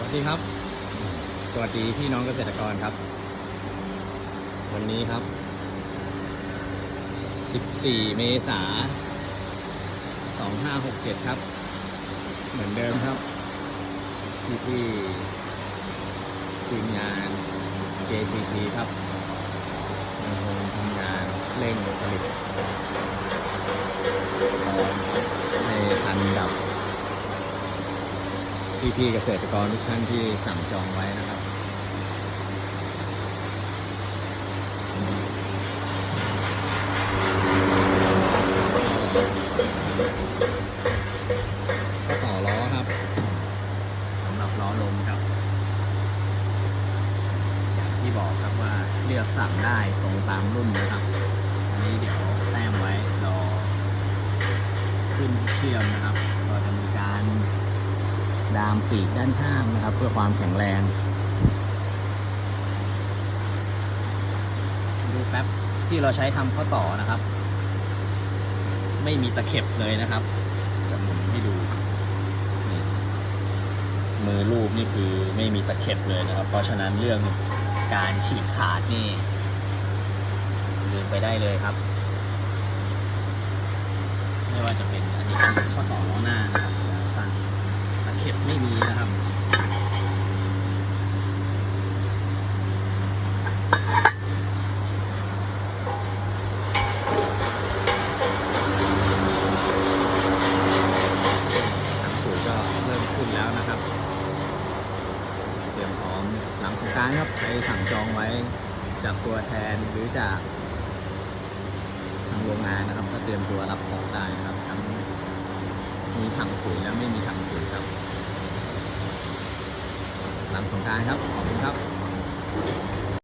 วัสดีครับ สวัสดีพี่น้องเกษตรกรครับ วันนี้ครับ 14 เมษา2567 ครับ เหมือนเดิมครับพี่พี่ทีมงาน JCT ครับยังคงทำงานเร่งผลิต พี่ๆเกษตรกรทุกท่านที่สั่งจองไว้นะครับ ต่อล้อครับสำหรับล้อลมครับ อย่างที่บอกครับว่าเลือกสั่งได้ตรงตามรุ่นนะครับ อันนี้เดี๋ยวแต้มไว้รอขึ้นเชื่อมนะครับก็จะารดามปีกด้านข้างนะครับ เพื่อความแข็งแรง ดูแป๊บที่เราใช้ทำข้อต่อนะครับ ไม่มีตะเข็บเลยนะครับจะหมุนให้ดูมือรูปนี่คือไม่มีตะเข็บเลยนะครับ เพราะฉะนั้นเรื่องการฉีกขาดนี่ลืมไปได้เลยครับ ไม่ว่าจะเป็นอันนี้เป็นข้อต่อล้อหน้านะครับจะสั้น ตะเข็บไม่มีนะครับถังปุ๋ยก็เริ่มขึ้นแล้วนะครับ เตรียมพร้อมหลังสงกรารครับใครสั่งจองไว้จากตัวแทนหรือจากทางโรงงานนะครับ ก็เตรียมตัวรับของได้นะครับทั้ง มีถังปุ๋ยและไม่มีถังปุ๋ยครับ หลังสงกรารครับ ขอบคุณครับ